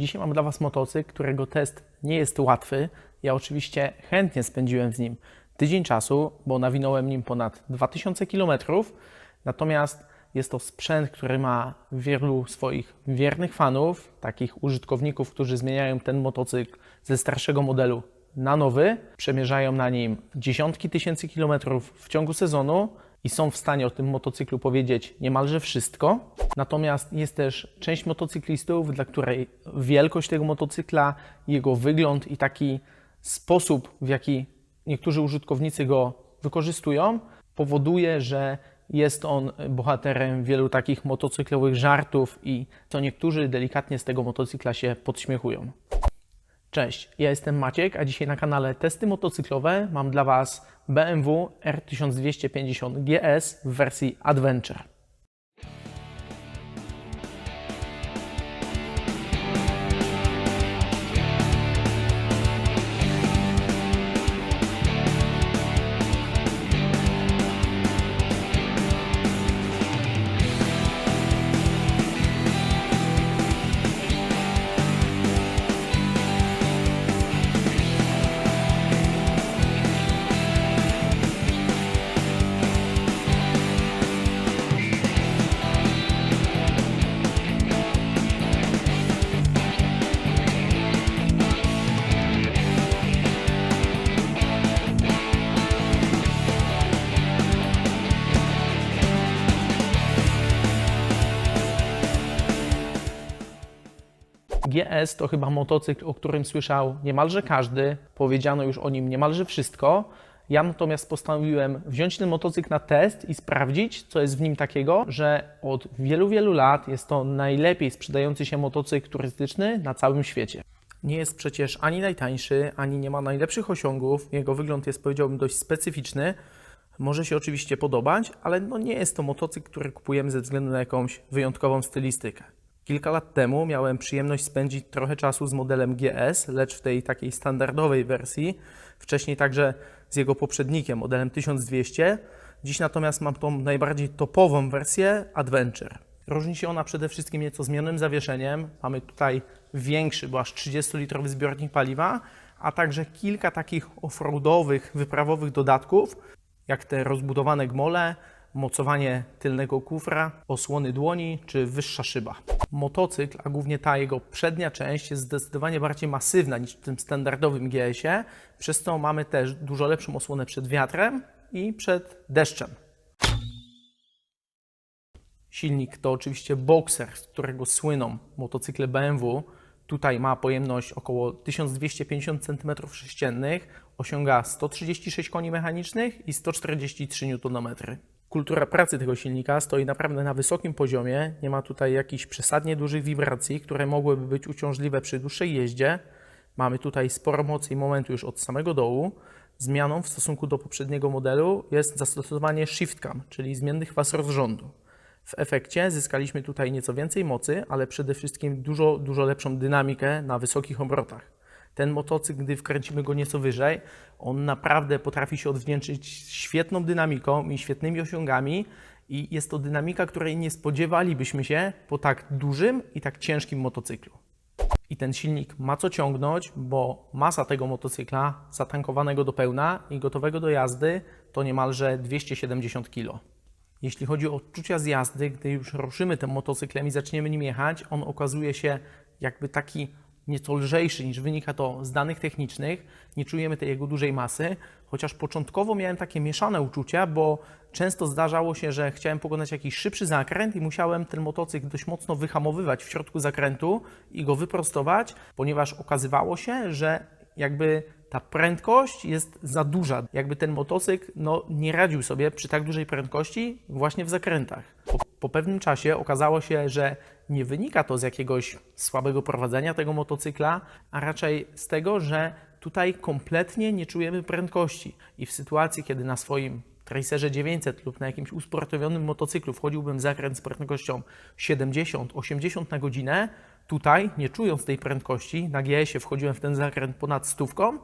Dzisiaj mam dla Was motocykl, którego test nie jest łatwy. Ja oczywiście chętnie spędziłem z nim tydzień czasu, bo nawinąłem nim ponad 2000 km. Natomiast jest to sprzęt, który ma wielu swoich wiernych fanów, takich użytkowników, którzy zmieniają ten motocykl ze starszego modelu na nowy, przemierzają na nim dziesiątki tysięcy kilometrów w ciągu sezonu i są w stanie o tym motocyklu powiedzieć niemalże wszystko. Natomiast jest też część motocyklistów, dla której wielkość tego motocykla, jego wygląd i taki sposób, w jaki niektórzy użytkownicy go wykorzystują, powoduje, że jest on bohaterem wielu takich motocyklowych żartów i to niektórzy delikatnie z tego motocykla się podśmiechują. Cześć, ja jestem Maciek, a dzisiaj na kanale Testy Motocyklowe mam dla Was BMW R1250 GS w wersji Adventure. GS to chyba motocykl, o którym słyszał niemalże każdy, powiedziano już o nim niemalże wszystko. Ja natomiast postanowiłem wziąć ten motocykl na test i sprawdzić, co jest w nim takiego, że od wielu, wielu lat jest to najlepiej sprzedający się motocykl turystyczny na całym świecie. Nie jest przecież ani najtańszy, ani nie ma najlepszych osiągów. Jego wygląd jest, powiedziałbym, dość specyficzny. Może się oczywiście podobać, ale no nie jest to motocykl, który kupujemy ze względu na jakąś wyjątkową stylistykę. Kilka lat temu miałem przyjemność spędzić trochę czasu z modelem GS, lecz w tej takiej standardowej wersji. Wcześniej także z jego poprzednikiem, modelem 1200. Dziś natomiast mam tą najbardziej topową wersję Adventure. Różni się ona przede wszystkim nieco zmienionym zawieszeniem. Mamy tutaj większy, bo aż 30-litrowy zbiornik paliwa, a także kilka takich offroadowych, wyprawowych dodatków, jak te rozbudowane gmole, mocowanie tylnego kufra, osłony dłoni czy wyższa szyba. Motocykl, a głównie ta jego przednia część jest zdecydowanie bardziej masywna niż w tym standardowym GS-ie, przez co mamy też dużo lepszą osłonę przed wiatrem i przed deszczem. Silnik to oczywiście Boxer, z którego słyną motocykle BMW. Tutaj ma pojemność około 1250 cm3, osiąga 136 koni mechanicznych i 143 Nm. Kultura pracy tego silnika stoi naprawdę na wysokim poziomie. Nie ma tutaj jakichś przesadnie dużych wibracji, które mogłyby być uciążliwe przy dłuższej jeździe. Mamy tutaj sporo mocy i momentu już od samego dołu. Zmianą w stosunku do poprzedniego modelu jest zastosowanie Shift Cam, czyli zmiennych was rozrządu. W efekcie zyskaliśmy tutaj nieco więcej mocy, ale przede wszystkim dużo, dużo lepszą dynamikę na wysokich obrotach. Ten motocykl, gdy wkręcimy go nieco wyżej, on naprawdę potrafi się odwdzięczyć świetną dynamiką i świetnymi osiągami. I jest to dynamika, której nie spodziewalibyśmy się po tak dużym i tak ciężkim motocyklu. I ten silnik ma co ciągnąć, bo masa tego motocykla zatankowanego do pełna i gotowego do jazdy to niemalże 270 kg. Jeśli chodzi o odczucia z jazdy, gdy już ruszymy tym motocyklem i zaczniemy nim jechać, on okazuje się jakby taki nieco lżejszy niż wynika to z danych technicznych. Nie czujemy tej jego dużej masy, chociaż początkowo miałem takie mieszane uczucia, bo często zdarzało się, że chciałem pokonać jakiś szybszy zakręt i musiałem ten motocykl dość mocno wyhamowywać w środku zakrętu i go wyprostować, ponieważ okazywało się, że jakby ta prędkość jest za duża. Jakby ten motocykl no, nie radził sobie przy tak dużej prędkości właśnie w zakrętach. Po, po pewnym czasie okazało się, że nie wynika to z jakiegoś słabego prowadzenia tego motocykla, a raczej z tego, że tutaj kompletnie nie czujemy prędkości. I w sytuacji, kiedy na swoim Tracerze 900 lub na jakimś usportowionym motocyklu wchodziłbym w zakręt z prędkością 70-80 na godzinę, tutaj, nie czując tej prędkości, na GS-ie wchodziłem w ten zakręt ponad stówką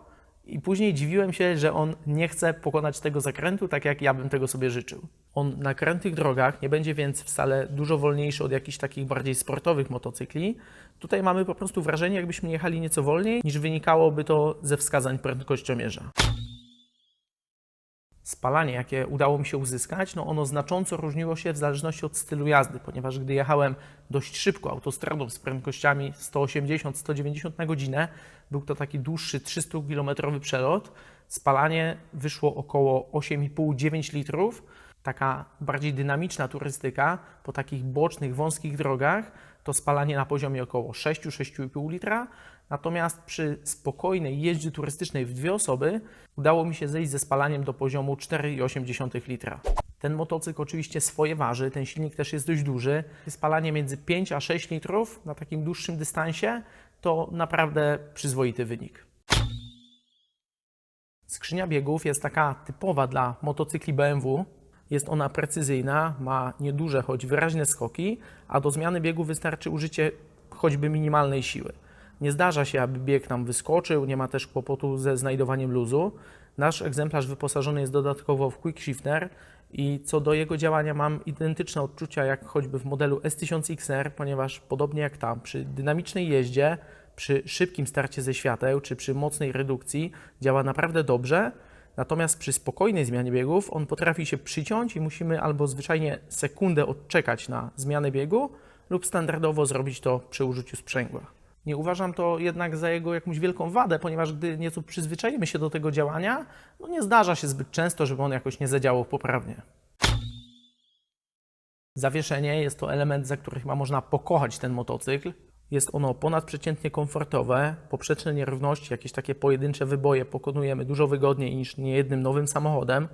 I później dziwiłem się, że on nie chce pokonać tego zakrętu tak, jak ja bym tego sobie życzył. On na krętych drogach nie będzie więc wcale dużo wolniejszy od jakichś takich bardziej sportowych motocykli. Tutaj mamy po prostu wrażenie, jakbyśmy jechali nieco wolniej, niż wynikałoby to ze wskazań prędkościomierza. Spalanie, jakie udało mi się uzyskać, no ono znacząco różniło się w zależności od stylu jazdy, ponieważ gdy jechałem dość szybko autostradą z prędkościami 180-190 na godzinę, był to taki dłuższy 300-kilometrowy przelot, spalanie wyszło około 8,5-9 litrów. Taka bardziej dynamiczna turystyka po takich bocznych, wąskich drogach to spalanie na poziomie około 6-6,5 litra, Natomiast przy spokojnej jeździe turystycznej w dwie osoby udało mi się zejść ze spalaniem do poziomu 4,8 litra. Ten motocykl oczywiście swoje waży, ten silnik też jest dość duży. Spalanie między 5 a 6 litrów na takim dłuższym dystansie to naprawdę przyzwoity wynik. Skrzynia biegów jest taka typowa dla motocykli BMW. Jest ona precyzyjna, ma nieduże, choć wyraźne skoki, a do zmiany biegu wystarczy użycie choćby minimalnej siły. Nie zdarza się, aby bieg nam wyskoczył, nie ma też kłopotu ze znajdowaniem luzu. Nasz egzemplarz wyposażony jest dodatkowo w Quick Shifter i co do jego działania mam identyczne odczucia jak choćby w modelu S1000XR, ponieważ podobnie jak tam, przy dynamicznej jeździe, przy szybkim starcie ze świateł czy przy mocnej redukcji działa naprawdę dobrze. Natomiast przy spokojnej zmianie biegów on potrafi się przyciąć i musimy albo zwyczajnie sekundę odczekać na zmianę biegu, lub standardowo zrobić to przy użyciu sprzęgła. Nie uważam to jednak za jego jakąś wielką wadę, ponieważ gdy nieco przyzwyczajimy się do tego działania, no nie zdarza się zbyt często, żeby on jakoś nie zadziałał poprawnie. Zawieszenie jest to element, za który chyba można pokochać ten motocykl. Jest ono ponadprzeciętnie komfortowe, poprzeczne nierówności, jakieś takie pojedyncze wyboje pokonujemy dużo wygodniej niż niejednym nowym samochodem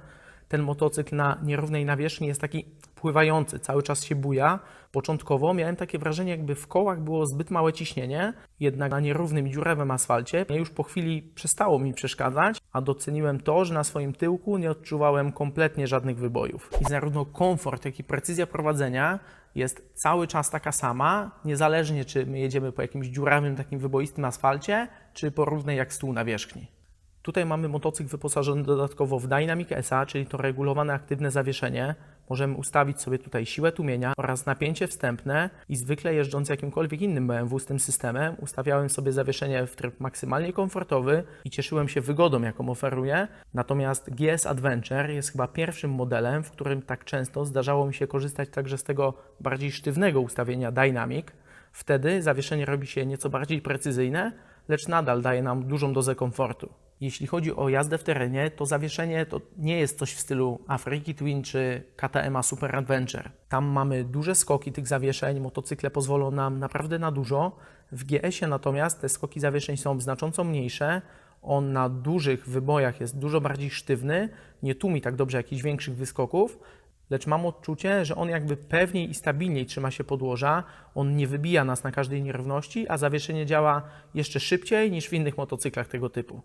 ten motocykl na nierównej nawierzchni jest taki pływający, cały czas się buja. Początkowo miałem takie wrażenie, jakby w kołach było zbyt małe ciśnienie, jednak na nierównym dziurawym asfalcie już po chwili przestało mi przeszkadzać, a doceniłem to, że na swoim tyłku nie odczuwałem kompletnie żadnych wybojów. I zarówno komfort, jak i precyzja prowadzenia jest cały czas taka sama, niezależnie czy my jedziemy po jakimś dziurawym, takim wyboistym asfalcie, czy po równej jak stół nawierzchni. Tutaj mamy motocykl wyposażony dodatkowo w Dynamic SA, czyli to regulowane aktywne zawieszenie. Możemy ustawić sobie tutaj siłę tłumienia oraz napięcie wstępne i zwykle jeżdżąc jakimkolwiek innym BMW z tym systemem, ustawiałem sobie zawieszenie w tryb maksymalnie komfortowy i cieszyłem się wygodą, jaką oferuje. Natomiast GS Adventure jest chyba pierwszym modelem, w którym tak często zdarzało mi się korzystać także z tego bardziej sztywnego ustawienia Dynamic. Wtedy zawieszenie robi się nieco bardziej precyzyjne, lecz nadal daje nam dużą dozę komfortu. Jeśli chodzi o jazdę w terenie, to zawieszenie to nie jest coś w stylu Afriki Twin czy KTM Super Adventure. Tam mamy duże skoki tych zawieszeń, motocykle pozwolą nam naprawdę na dużo. W GS-ie natomiast te skoki zawieszeń są znacząco mniejsze. On na dużych wybojach jest dużo bardziej sztywny, nie tłumi tak dobrze jakichś większych wyskoków, lecz mam odczucie, że on jakby pewniej i stabilniej trzyma się podłoża, on nie wybija nas na każdej nierówności, a zawieszenie działa jeszcze szybciej niż w innych motocyklach tego typu.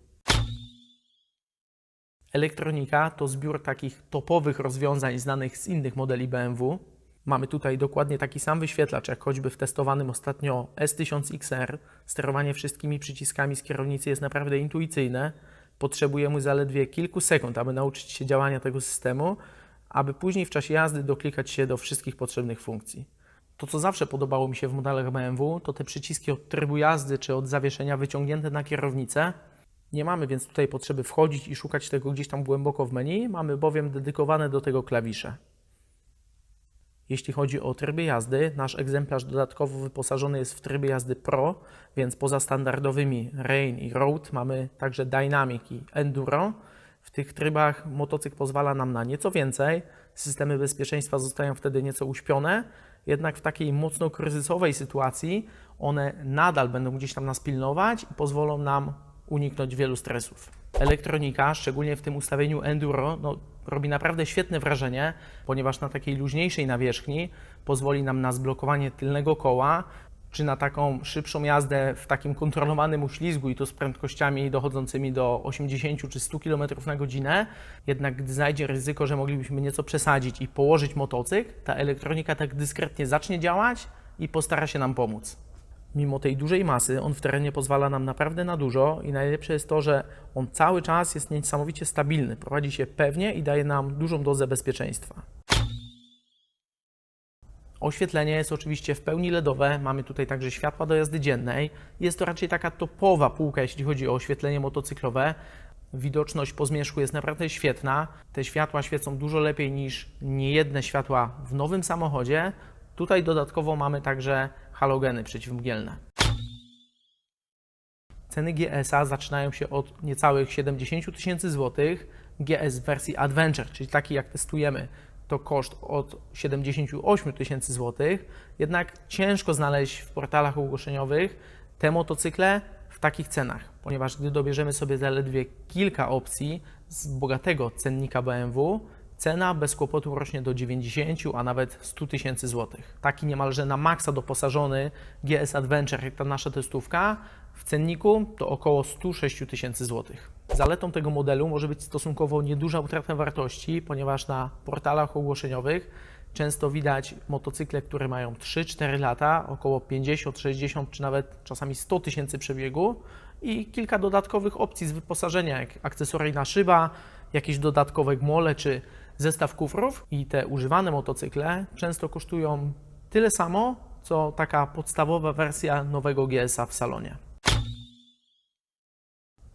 Elektronika to zbiór takich topowych rozwiązań znanych z innych modeli BMW. Mamy tutaj dokładnie taki sam wyświetlacz, jak choćby w testowanym ostatnio S1000XR. Sterowanie wszystkimi przyciskami z kierownicy jest naprawdę intuicyjne. Potrzebujemy zaledwie kilku sekund, aby nauczyć się działania tego systemu, aby później w czasie jazdy doklikać się do wszystkich potrzebnych funkcji. To, co zawsze podobało mi się w modelach BMW, to te przyciski od trybu jazdy czy od zawieszenia wyciągnięte na kierownicę. Nie mamy więc tutaj potrzeby wchodzić i szukać tego gdzieś tam głęboko w menu, mamy bowiem dedykowane do tego klawisze. Jeśli chodzi o tryby jazdy, nasz egzemplarz dodatkowo wyposażony jest w tryby jazdy Pro, więc poza standardowymi Rain i Road mamy także Dynamic i Enduro. W tych trybach motocykl pozwala nam na nieco więcej, systemy bezpieczeństwa zostają wtedy nieco uśpione, jednak w takiej mocno kryzysowej sytuacji one nadal będą gdzieś tam nas pilnować i pozwolą nam uniknąć wielu stresów. Elektronika, szczególnie w tym ustawieniu enduro, no, robi naprawdę świetne wrażenie, ponieważ na takiej luźniejszej nawierzchni pozwoli nam na zblokowanie tylnego koła, czy na taką szybszą jazdę w takim kontrolowanym uślizgu i to z prędkościami dochodzącymi do 80 czy 100 km na godzinę. Jednak gdy znajdzie ryzyko, że moglibyśmy nieco przesadzić i położyć motocykl, ta elektronika tak dyskretnie zacznie działać i postara się nam pomóc. Mimo tej dużej masy, on w terenie pozwala nam naprawdę na dużo i najlepsze jest to, że on cały czas jest niesamowicie stabilny, prowadzi się pewnie i daje nam dużą dozę bezpieczeństwa. Oświetlenie jest oczywiście w pełni LEDowe, mamy tutaj także światła do jazdy dziennej. Jest to raczej taka topowa półka, jeśli chodzi o oświetlenie motocyklowe. Widoczność po zmierzchu jest naprawdę świetna. Te światła świecą dużo lepiej niż niejedne światła w nowym samochodzie. Tutaj dodatkowo mamy także halogeny przeciwmgielne. Ceny GS-a zaczynają się od niecałych 70 000 tysięcy złotych. GS w wersji Adventure, czyli taki jak testujemy, to koszt od 78 000 tysięcy złotych. Jednak ciężko znaleźć w portalach ogłoszeniowych te motocykle w takich cenach, ponieważ gdy dobierzemy sobie zaledwie kilka opcji z bogatego cennika BMW, cena bez kłopotu rośnie do 90, a nawet 100 tysięcy złotych. Taki niemalże na maksa doposażony GS Adventure, jak ta nasza testówka, w cenniku to około 106 tysięcy złotych. Zaletą tego modelu może być stosunkowo nieduża utrata wartości, ponieważ na portalach ogłoszeniowych często widać motocykle, które mają 3-4 lata, około 50, 60 czy nawet czasami 100 tysięcy przebiegu i kilka dodatkowych opcji z wyposażenia, jak akcesoryjna szyba, jakieś dodatkowe gmole czy zestaw kufrów. I te używane motocykle często kosztują tyle samo, co taka podstawowa wersja nowego GS-a w salonie.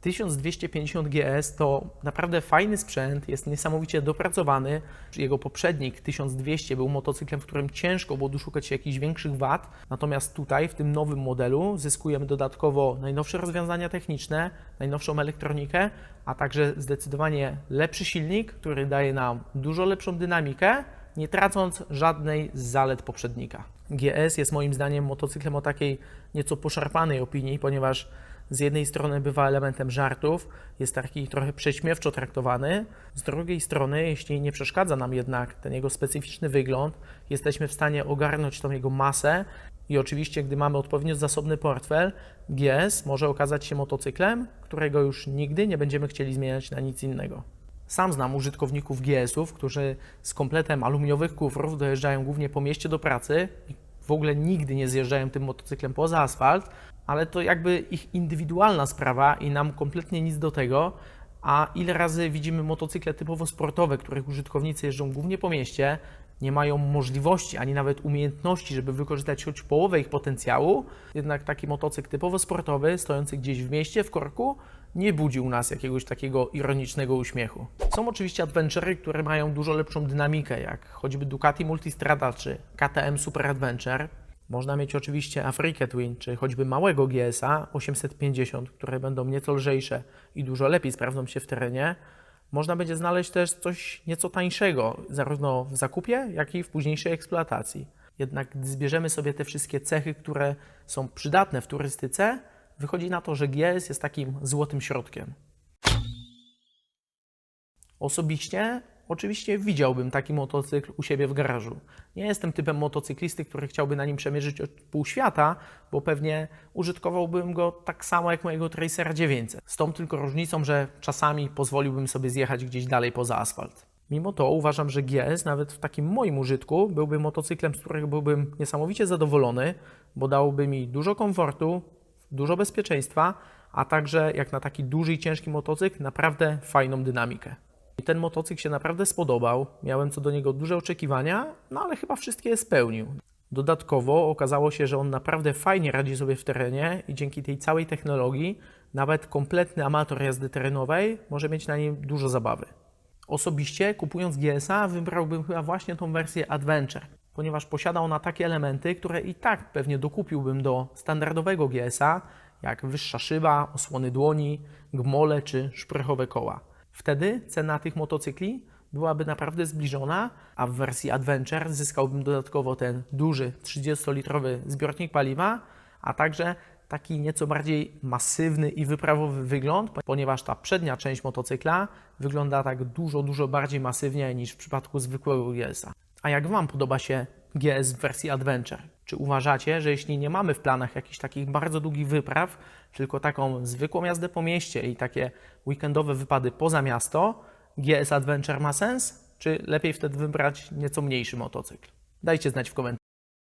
1250 GS to naprawdę fajny sprzęt, jest niesamowicie dopracowany. Jego poprzednik 1200 był motocyklem, w którym ciężko było doszukać się jakichś większych wad, natomiast tutaj w tym nowym modelu zyskujemy dodatkowo najnowsze rozwiązania techniczne, najnowszą elektronikę, a także zdecydowanie lepszy silnik, który daje nam dużo lepszą dynamikę, nie tracąc żadnej z zalet poprzednika. GS jest moim zdaniem motocyklem o takiej nieco poszarpanej opinii, ponieważ z jednej strony bywa elementem żartów, jest taki trochę prześmiewczo traktowany, z drugiej strony, jeśli nie przeszkadza nam jednak ten jego specyficzny wygląd, jesteśmy w stanie ogarnąć tą jego masę i oczywiście, gdy mamy odpowiednio zasobny portfel, GS może okazać się motocyklem, którego już nigdy nie będziemy chcieli zmieniać na nic innego. Sam znam użytkowników GS-ów, którzy z kompletem aluminiowych kufrów dojeżdżają głównie po mieście do pracy w ogóle nigdy nie zjeżdżają tym motocyklem poza asfalt, ale to jakby ich indywidualna sprawa i nam kompletnie nic do tego. A ile razy widzimy motocykle typowo sportowe, których użytkownicy jeżdżą głównie po mieście, nie mają możliwości ani nawet umiejętności, żeby wykorzystać choć połowę ich potencjału, jednak taki motocykl typowo sportowy, stojący gdzieś w mieście, w korku, nie budzi u nas jakiegoś takiego ironicznego uśmiechu. Są oczywiście adventury, które mają dużo lepszą dynamikę, jak choćby Ducati Multistrada czy KTM Super Adventure. Można mieć oczywiście Africa Twin, czy choćby małego GSA 850, które będą nieco lżejsze i dużo lepiej sprawdzą się w terenie. Można będzie znaleźć też coś nieco tańszego, zarówno w zakupie, jak i w późniejszej eksploatacji. Jednak gdy zbierzemy sobie te wszystkie cechy, które są przydatne w turystyce, wychodzi na to, że GS jest takim złotym środkiem. Osobiście oczywiście widziałbym taki motocykl u siebie w garażu. Nie jestem typem motocyklisty, który chciałby na nim przemierzyć od pół świata, bo pewnie użytkowałbym go tak samo jak mojego Tracera 900. Z tą tylko różnicą, że czasami pozwoliłbym sobie zjechać gdzieś dalej poza asfalt. Mimo to uważam, że GS nawet w takim moim użytku byłby motocyklem, z którego byłbym niesamowicie zadowolony, bo dałby mi dużo komfortu, dużo bezpieczeństwa, a także jak na taki duży i ciężki motocykl, naprawdę fajną dynamikę. Ten motocykl się naprawdę spodobał. Miałem co do niego duże oczekiwania, no ale chyba wszystkie je spełnił. Dodatkowo okazało się, że on naprawdę fajnie radzi sobie w terenie i dzięki tej całej technologii nawet kompletny amator jazdy terenowej może mieć na nim dużo zabawy. Osobiście kupując GS-a wybrałbym chyba właśnie tą wersję Adventure, ponieważ posiada ona takie elementy, które i tak pewnie dokupiłbym do standardowego GS-a, jak wyższa szyba, osłony dłoni, gmole czy szprychowe koła. Wtedy cena tych motocykli byłaby naprawdę zbliżona, a w wersji Adventure zyskałbym dodatkowo ten duży 30-litrowy zbiornik paliwa, a także taki nieco bardziej masywny i wyprawowy wygląd, ponieważ ta przednia część motocykla wygląda tak dużo, dużo bardziej masywnie niż w przypadku zwykłego GS-a. A jak Wam podoba się GS w wersji Adventure? Czy uważacie, że jeśli nie mamy w planach jakichś takich bardzo długich wypraw, tylko taką zwykłą jazdę po mieście i takie weekendowe wypady poza miasto, GS Adventure ma sens? Czy lepiej wtedy wybrać nieco mniejszy motocykl? Dajcie znać w komentarzu.